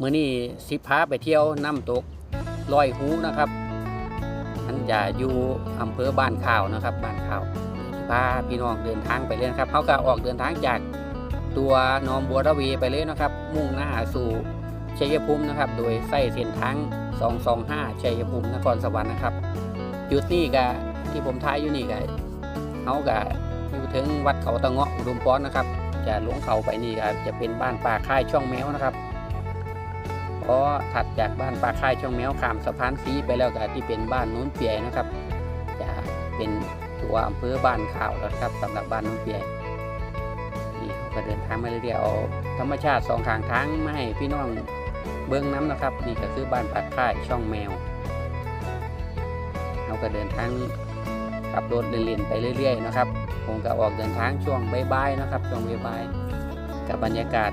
มื้อนี้สิพาไปเที่ยวน้ำตกลอยหูนะครับมันจะอยู่อำเภอบ้านข่าวนะครับบ้านข่าวพาพี่น้องเดินทางไปเลยนะครับเขาก็ออกเดินทางจากตัวนองบัวระเวีไปเลยนะครับ มุ่งหน้าสู่ชัยภูมินะครับ โดยใส่เส้นทาง 225 ชัยภูมินครสวรรค์นะครับจุดนี้ก็ที่ผมท้ายอยู่นี่ก็เขาก็อยู่ถึงวัดเขาตะเงาะอุดมพรนะครับ จะลงเขาไปนี่ก็จะเป็นบ้านป่าค่ายช่องแมวนะครับ พอถัดจากบ้านป่าค่ายช่องแมวขามสะพานสีไปแล้วก็ที่เป็นบ้านโน้นเปียนะครับ จะเป็นตัวอำเภอบ้านข่าวแล้วครับสำหรับบ้านโน้นเปียนี่เขาก็เดินทางมาเรื่อยๆเอาธรรมชาติสองข้างทางมาให้พี่น้องเบื้องน้ำนะครับ นี่ก็คือบ้านป่าค่ายช่องแมวเราก็เดินทางขับรถเล่นๆไปเรื่อย ๆ นะครับ ผมก็ออกเดินทางช่วงบ่ายๆนะครับ ช่วงบ่ายๆกับบรรยากาศ